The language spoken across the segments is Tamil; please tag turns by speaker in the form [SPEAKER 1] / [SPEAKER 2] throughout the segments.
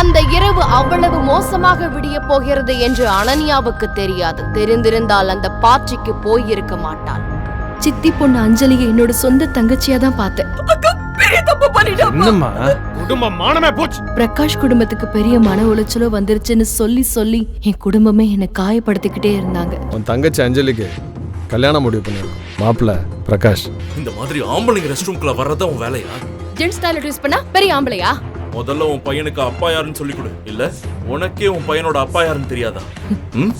[SPEAKER 1] அந்த இரவு அவ்வளவு மோசமாக விடிய போகிறது என்று அனன்யாவுக்கு தெரியாது. தெரிந்திருந்தால் அந்த பார்ட்டிக்கு போயிருக்க மாட்டாள்.
[SPEAKER 2] சித்தி பொண்ணு அஞ்சலியை என்னோட சொந்த தங்கச்சியா தான் பார்த்தேன். பிரகாஷ் குடும்பத்துக்கு பெரிய மன உளைச்சலோ வந்துருச்சுன்னு சொல்லி சொல்லி என் குடும்பமே என்னை காயப்படுத்திக்கிட்டே இருந்தாங்க.
[SPEAKER 3] உன் தங்கச்சி அஞ்சலிக்கு கல்யாணம் முடிவு பண்ணியிருக்கோம். மாப்பிள்ள பிரகாஷ்.
[SPEAKER 4] இந்த மாதிரி ஆம்பளைங்க ரெஸ்ட் ரூம்குள்ள வர்றதா உன் வேலையா?
[SPEAKER 1] ஜென்ஸ் டாய்லெட் யூஸ் பண்ணா பெரிய ஆம்பளையா?
[SPEAKER 4] முதல்ல உன் பையனுக்கு அப்பா யாருன்னு சொல்லி கொடு. இல்ல உனக்கே உன் பையனோட அப்பா யாருன்னு தெரியாதா? ம்?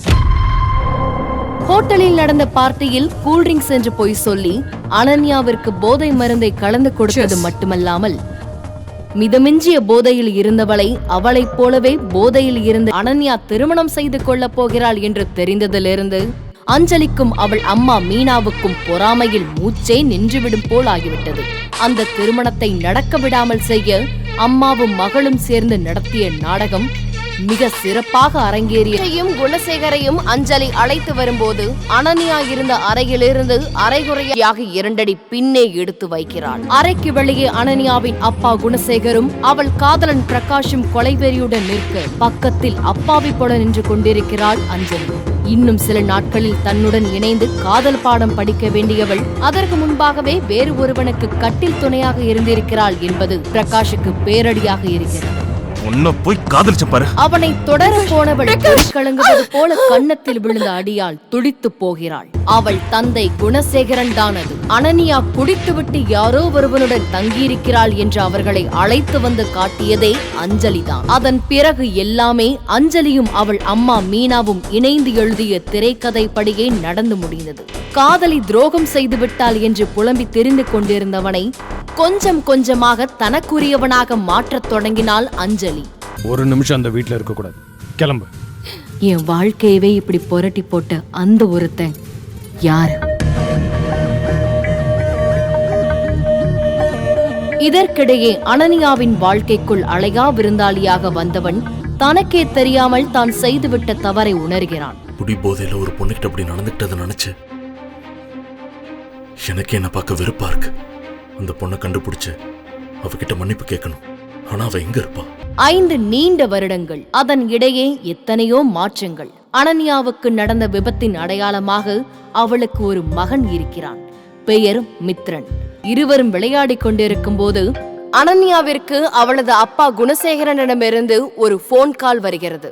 [SPEAKER 1] ஹோட்டலில் நடந்த பார்ட்டியில் கூல்ட்ரிங்க்ஸ் என்று போய் சொல்லி அனன்யாவிற்கு போதை மருந்தை கலந்து கொடுத்தது மட்டுமல்லாமல் மிதமிஞ்சிய போதையில் இருந்தவளை அவளைப் போலவே போதையில் இருந்து அனன்யா திருமணம் செய்து கொள்ளப் போகிறாள் என்று தெரிந்ததிலிருந்து அஞ்சலிக்கும் அவள் அம்மா மீனாவுக்கும் பொறாமையில் மூச்சே நின்றுவிடும் போல் ஆகிவிட்டது. அந்த திருமணத்தை நடக்க விடாமல் செய்ய அம்மாவும் மகளும் சேர்ந்து நடத்திய நாடகம் மிக சிறப்பாக அரங்கேறியும் குணசேகரையும் அஞ்சலி அழைத்து வரும்போது அனன்யா இருந்த அறையிலிருந்து அரைகுறையாக இரண்டடி பின்னே எடுத்து வைக்கிறாள். அறைக்கு வெளியே அனன்யாவின் அப்பா குணசேகரும் அவள் காதலன் பிரகாஷும் கொலைவெறியுடன் நிற்க பக்கத்தில் அப்பாவி போல நின்று கொண்டிருக்கிறாள் அஞ்சலி. இன்னும் சில நாட்களில் தன்னுடன் இணைந்து காதல் பாடம் படிக்க வேண்டியவள் அதற்கு முன்பாகவே வேறு ஒருவனுக்கு கட்டில் துணையாக இருந்திருக்கிறாள் என்பது பிரகாஷுக்கு பேரடியாக இருக்கிறது.
[SPEAKER 5] உன்னை போய் காதலிச்ச பாரு.
[SPEAKER 1] அவனை தொடர போனவள் கலங்குவது போல கன்னத்தில் விழுந்த அடியால் துடித்து போகிறாள். அவள் தந்தை குணசேகரன் தானது அனனியா குடித்துவிட்டு யாரோ ஒருவனுடன் தங்கியிருக்கிறாள் என்று அவர்களை அழைத்து வந்து காட்டியதே அஞ்சலிதான். அதன் பிறகு எல்லாமே அஞ்சலியும் அவள் அம்மா மீனாவும் இணைந்து எழுதிய திரைக்கதை படியே நடந்து முடிந்தது. காதலி துரோகம் செய்து விட்டாள் என்று புலம்பி தெரிந்து கொண்டிருந்தவனை கொஞ்சம் கொஞ்சமாக தனக்குரியவனாக மாற்றத் தொடங்கினாள் அஞ்சலி.
[SPEAKER 6] ஒரு நிமிஷம் அந்த வீட்ல இருக்க கூடாது கிளம்பு.
[SPEAKER 2] என் வாழ்க்கையவே இப்படி புரட்டி போட்ட அந்த ஒருத்தன் யாரு?
[SPEAKER 1] இதற்கிடையே அனனியாவின் வாழ்க்கைக்குள் அழையா விருந்தாளியாக வந்தவன் தனக்கே தெரியாமல் தான் செய்துவிட்ட தவறை உணர்கிறான்.
[SPEAKER 4] குடி போதையில ஒரு பொண்ணுகிட்ட அப்படி நடந்துக்கிட்டதை நினைச்சு எனக்கு என்ன பார்க்க வெறுப்பா இருக்கு. அந்த பொண்ணை கண்டுபிடிச்சு அவகிட்ட மன்னிப்பு கேட்கணும். ஆனா அவ எங்க இருப்பா?
[SPEAKER 1] ஐந்து நீண்ட வருடங்கள் அதன் இடையே எத்தனையோ மாற்றங்கள். அனன்யாவுக்கு நடந்த விபத்தின் அடையாளமாக அவளுக்கு ஒரு மகன் இருக்கிறான். பெயர் மித்ரன். இருவரும் விளையாடிக் கொண்டிருக்கும் போது அனன்யாவிற்கு அவளது அப்பா குணசேகரனிடமிருந்து ஒரு ஃபோன் கால் வருகிறது.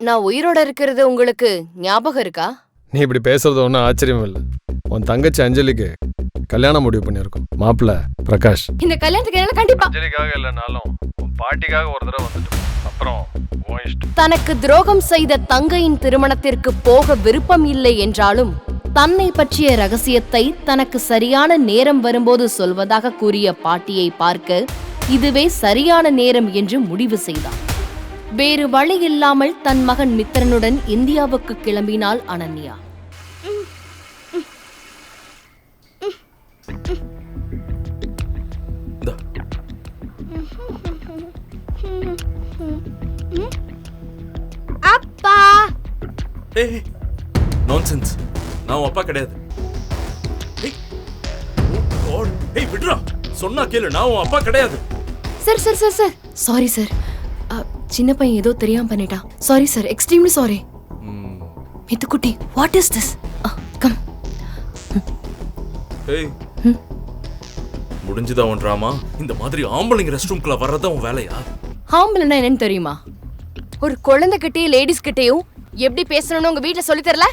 [SPEAKER 1] நான் உயிரோட இருக்கிறது உங்களுக்கு ஞாபகம் இருக்கா?
[SPEAKER 3] நீ இப்படி பேசுறது ஒன்றும் ஆச்சரியம் இல்லை உன் தங்கச்சி அஞ்சலிக்கு கல்யாணம் முடிவு பண்ணியிருக்கோம். மாப்பிள்ள பிரகாஷ்.
[SPEAKER 1] இந்த கல்யாணத்துக்கு என்னால கண்டிப்பா
[SPEAKER 3] அஞ்சலிக்காக இல்லைனாலும் உன் பாட்டிக்காக ஒரு தடவை வந்துட்டு அப்புறம் உன் இஷ்டம்.
[SPEAKER 1] தனக்கு துரோகம் செய்த தங்கையின் திருமணத்திற்கு போக விருப்பம் இல்லை என்றாலும் தன்னை பற்றிய ரகசியத்தை தனக்கு சரியான நேரம் வரும்போது சொல்வதாக கூறிய பாட்டியை பார்க்க இதுவே சரியான நேரம் என்று முடிவு செய்தான். வேறு வழி இல்லாமல் தன் மகன் மித்திரனுடன் இந்தியாவுக்கு கிளம்பினாள் அனன்யா
[SPEAKER 4] இந்தா
[SPEAKER 1] அப்பா!
[SPEAKER 4] ஏய் நான்சென்ஸ் நான் உன் அப்பா கிடையாது. ஏய். ஏய் விடுறா. சொன்னா கேளு நான் உன் அப்பா கிடையாது.
[SPEAKER 2] Sir sir sir sir. Sorry sir சின்ன பையன் ஏதோ தெரியாம பண்ணிட்டான். Sorry sir extremely sorry. மித்துக்குட்டி what is this come
[SPEAKER 4] ஏய் முடிஞ்சுதா உன் ட்ராமா இந்த மாதிரி ஆம்பளைங்க ரெஸ்ட் ரூம்குள்ள வர்றதா உன் வேலையா?
[SPEAKER 1] ஆம்பளைன்னா என்னன்னு தெரியுமா? ஒரு குழந்தைகிட்டயும் லேடிஸ் கிட்டயும் எப்படி பேசணும்னு உங்க வீட்ல சொல்லி தரல?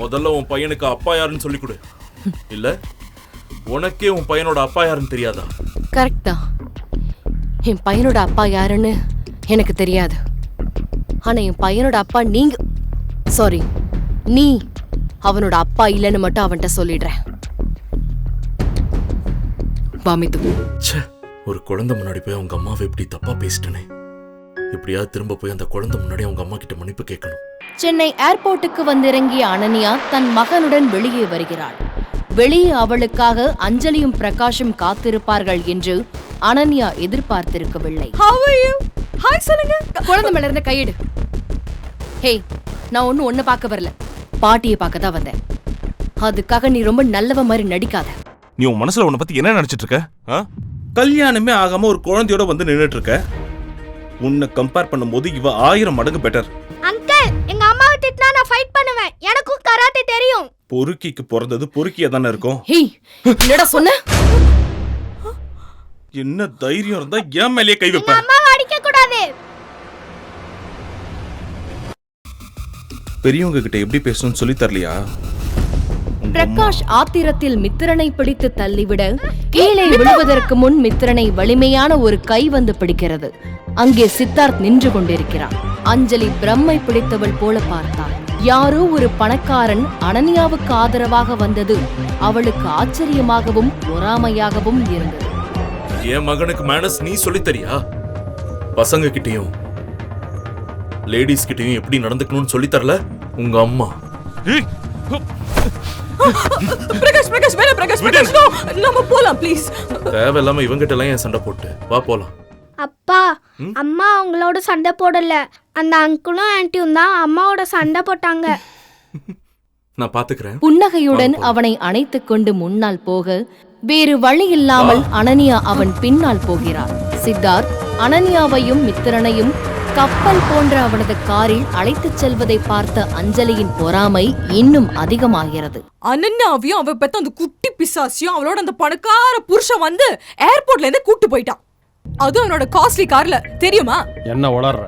[SPEAKER 4] முதல்ல உன் பையனுக்கு அப்பா யாருன்னு சொல்லி கொடு. இல்ல உனக்கே உன் பையனோட அப்பா யாருன்னு தெரியாதா?
[SPEAKER 1] கரெக்ட் தான். என் பையனோட அப்பா யாருன்னு எனக்கு தெரியாது. ஆனா என் பையனோட அப்பா நீங்க சாரி நீ அவனோட அப்பா இல்லைன்னு மட்டும் அவன்கிட்ட சொல்லிடுறேன்.
[SPEAKER 2] வாமித்து
[SPEAKER 4] ச்சே ஒரு குழந்தை முன்னாடி போய் அவங்க அம்மாவை இப்படி தப்பா பேசிட்டனே. எப்படியாவது திரும்ப போய் அந்த குழந்தை முன்னாடி அவங்க அம்மா கிட்ட மன்னிப்பு கேட்கணும்.
[SPEAKER 1] சென்னை ஏர்போர்ட்டுக்கு வந்திறங்கிய அனன்யா தன் மகனுடன் வெளியே வருகிறாள். வெளியே அவளுக்காக அஞ்சலியும் பிரகாஷும் காத்திருப்பார்கள் என்று அனன்யா எதிர்பார்த்திருக்கவில்லை. ஹாய் சொல்லுங்க. குழந்தை மேல இருந்த கையெடு. ஹே நான் ஒண்ணு ஒண்ணு பார்க்க வரல. பாட்டியை பார்க்க தான் வந்தேன். அதுக்காக நீ ரொம்ப நல்லவ மாதிரி நடிக்காத.
[SPEAKER 5] நீ உன் மனசுல உன்னை பத்தி என்ன நினைச்சிட்டு இருக்க? ஆ?
[SPEAKER 7] கல்யாணமே ஆகாம ஒரு குழந்தையோட வந்து நின்னுட்டு இருக்க.
[SPEAKER 5] உன்னை கம்பேர் பண்ணும்போது இவ ஆயிரம் மடங்கு பெட்டர்
[SPEAKER 7] அங்கிள் எங்க அம்மாவை திட்டினா நான் ஃபைட் பண்ணுவேன். எனக்கும் கராத்தே தெரியும்.
[SPEAKER 5] பொறுக்கிக்கு பிறந்தது பொறுக்கியா தானே இருக்கும்?
[SPEAKER 1] ஹேய் என்னடா சொன்ன?
[SPEAKER 5] என்ன தைரியம் இருந்தா ஏன் மேலேயே கை வைப்ப.
[SPEAKER 7] அம்மாவை அடிக்க கூடாது
[SPEAKER 5] பெரியவங்க கிட்ட எப்படி பேசணும்னு சொல்லி தரலையா?
[SPEAKER 1] பிரகாஷ் ஆத்திரத்தில் மித்திரனை பிடித்து தள்ளிவிட கீழே விழுவதற்கு முன் மித்திரனை வலிமையான ஒரு கை வந்து பிடிக்கிறது. அங்கே சித்தார்த் நின்று கொண்டிருக்கிறான். அஞ்சலி பிரம்மை பிடித்தவள் போல பார்த்தாள். யாரோ ஒரு பணக்காரன் அனன்யாவுக்கு ஆதரவாக வந்தது அவளுக்கு ஆச்சரியமாகவும் பொறாமையாகவும் இருந்தது.
[SPEAKER 4] என் மகனுக்கு மேனஸ் நீ சொல்லித் தரியா? பசங்க கிட்டயும் லேடிஸ் கிட்டயும் எப்படி நடந்துக்கணும்னு சொல்லித் தரல? உங்க அம்மா.
[SPEAKER 2] பிரகாஷ் பிரகாஷ் வேணா பிரகாஷ் பிரகாஷ். no. நம்ம போலாம் ப்ளீஸ்
[SPEAKER 4] தேவையில்லாம இவங்கிட்ட எல்லாம் என் சண்டை போட்டு? வா போலாம்.
[SPEAKER 7] அப்பா அம்மா அவங்களோட சண்டை போடல. அந்த அங்கிளும் ஆன்ட்டியும் தான் அம்மாவோட சண்டை போட்டாங்க.
[SPEAKER 4] நான் பாத்துக்கிறேன்.
[SPEAKER 1] புன்னகையுடன். அவனை அணைத்துக் கொண்டு முன்னால் போக வேறு வழி இல்லாமல் அனன்யா அவன் பின்னால் போகிறார் சித்தார்த் அனன்யாவையும் மித்திரனையும் கப்பல் போன்ற அவனது காரில் அழைத்துச் செல்வதை பார்த்த அஞ்சலியின் பொறாமை இன்னும் அதிகமாகிறது.
[SPEAKER 2] அனன்யாவையும் அவ பெத்த அந்த குட்டி பிசாசியும் அவளோட அந்த பணக்கார புருஷன் வந்து ஏர்போர்ட்ல இருந்து கூட்டு போயிட்டான். அதுவும் அவனோட காஸ்ட்லி கார்ல தெரியுமா?
[SPEAKER 6] என்ன வளர்ற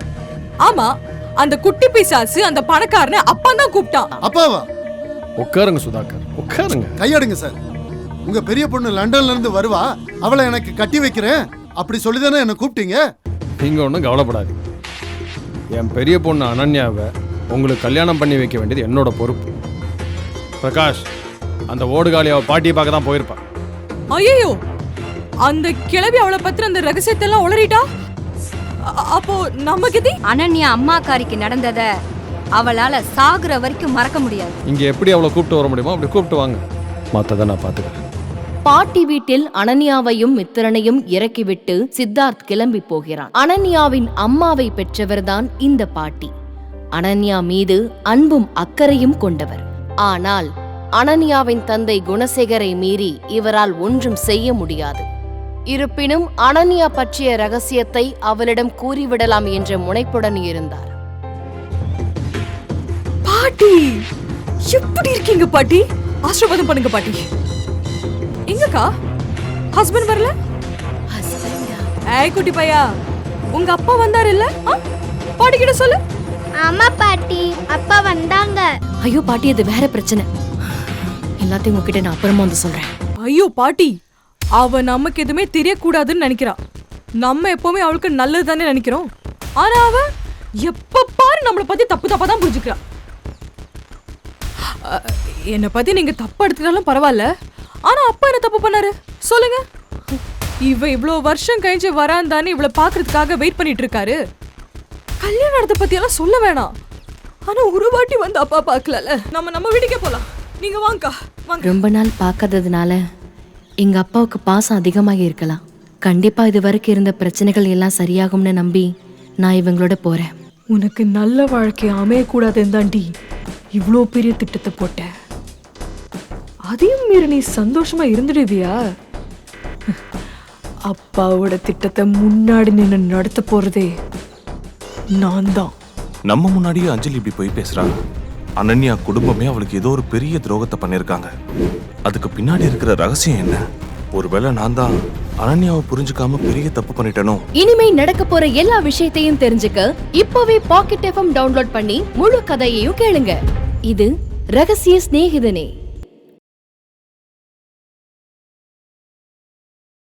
[SPEAKER 2] ஆமா அந்த குட்டி பிசாசு அந்த பணக்காரனை அப்பா தான் கூப்பிட்டான்.
[SPEAKER 8] அப்பாவா?
[SPEAKER 3] உட்காருங்க சுதாகர் உட்காருங்க.
[SPEAKER 8] கையாடுங்க சார். உங்க பெரிய பொண்ணு லண்டன்ல இருந்து வருவா. அவளை எனக்கு கட்டி வைக்கிறேன். அப்படி சொல்லிதானே என்ன கூப்பிட்டீங்க?
[SPEAKER 3] நீங்க ஒன்றும் கவலைப்படாதீங்க. என் பெரிய பொண்ணு அனன்யாவை உங்களுக்கு கல்யாணம் பண்ணி வைக்க வேண்டியது என்னோட பொறுப்பு. பிரகாஷ் அந்த ஓடுகாலி அவ பாட்டியை பார்க்க தான் போயிருப்பான்
[SPEAKER 2] ஐயோ அந்த கிழவி அவளை பத்தின அந்த ரகசியத்தை எல்லாம் உளறிட்டா அப்போ நம்ம கதி?
[SPEAKER 9] அனன்யா அம்மாக்காரிக்கு நடந்தத அவளால சாகுற வரைக்கும் மறக்க முடியாது.
[SPEAKER 3] இங்கே எப்படி அவளை கூப்பிட்டு வர முடியுமோ அப்படி கூப்பிட்டு வாங்க. மற்றதை நான் பார்த்துக்கிறேன்.
[SPEAKER 1] பாட்டி வீட்டில் அனன்யாவையும் மித்திரனையும் இறக்கிவிட்டு சித்தார்த் கிளம்பி போகிறான். அனன்யாவின் அம்மாவை பெற்றவர்தான் இந்த பாட்டி. அனன்யா மீது அன்பும் அக்கறையும் கொண்டவர். ஆனால் அனன்யாவின் தந்தை குணசேகரை மீறி இவரால் ஒன்றும் செய்ய முடியாது. இருப்பினும் அனன்யா பற்றிய ரகசியத்தை அவளிடம் கூறிவிடலாம் என்ற முனைப்புடன் இருந்தார்.
[SPEAKER 2] பாட்டி எப்படி இருக்கீங்க பாட்டி? ஆசீர்வாதம் பண்ணுங்க பாட்டி. எங்கக்கா ஹஸ்பண்ட் வரல? ஏய் குட்டி பையா உங்க அப்பா வந்தாரு இல்ல பாட்டி கிட்ட சொல்லு.
[SPEAKER 7] ஆமா பாட்டி. அப்பா வந்தாங்க.
[SPEAKER 1] ஐயோ பாட்டி அது வேற பிரச்சனை. எல்லாத்தையும் உங்ககிட்ட நான் அப்புறமா வந்து சொல்றேன்.
[SPEAKER 2] ஐயோ பாட்டி அவ நமக்கு எதுவுமே தெரியக்கூடாதுன்னு நினைக்கிறா. நம்ம எப்பவுமே அவளுக்கு நல்லது தானே நினைக்கிறோம். ஆனா அவ எப்ப பாரு நம்மளை பத்தி தப்பு தப்பா தான் புரிஞ்சுக்கிறா. என்னை பத்தி நீங்க தப்பு எடுத்துக்கிட்டாலும் பரவாயில்ல. ஆனா அப்பா என்ன தப்பு பண்ணாரு? சொல்லுங்க. இவ இவ்வளோ வருஷம் கழிச்சு வராந்தான்னு இவளை பாக்குறதுக்காக வெயிட் பண்ணிட்டு இருக்காரு. கல்யாணத்தை பத்தி எல்லாம் சொல்ல வேணாம். ஆனா ஒரு வாட்டி வந்து அப்பா பார்க்கலல. நம்ம நம்ம வீட்டுக்கே போலாம். நீங்க வாங்கக்கா வாங்க.
[SPEAKER 1] ரொம்ப நாள் பார்க்காததுனால எங்க அப்பாவுக்கு பாசம் அதிகமாக இருக்கலாம். கண்டிப்பா இது வரைக்கும் இருந்த பிரச்சனைகள் எல்லாம் சரியாகும்னு நம்பி நான் இவங்களோட போறேன்.
[SPEAKER 2] உனக்கு நல்ல வாழ்க்கை அமையக்கூடாதுன்னு தாண்டி இவ்வளோ பெரிய திட்டத்தை போட்ட. அதையும் மீறி நீ சந்தோஷமா இருந்துடுவியா அப்பாவோட திட்டத்தை முன்னாடி நின்று நடத்த போறதே நான் தான்
[SPEAKER 5] நம்ம முன்னாடியே அஞ்சலி இப்படி போய் பேசுறாங்க. அனன்யா குடும்பமே அவளுக்கு ஏதோ ஒரு பெரிய துரோகத்தை பண்ணிருக்காங்க அதுக்கு பின்னாடி இருக்கிற ரகசியம் என்ன? ஒருவேளை நான் தான் அனன்யாவை புரிஞ்சுக்காம பெரிய தப்பு பண்ணிட்டேனோ?
[SPEAKER 1] இனிமே நடக்க போற எல்லா விஷயத்தையும் தெரிஞ்சுக்க இப்பவே பாக்கெட் எஃப்எம் டவுன்லோட் பண்ணி முழு கதையையும் கேளுங்க. இது ரகசிய சிநேகிதனே.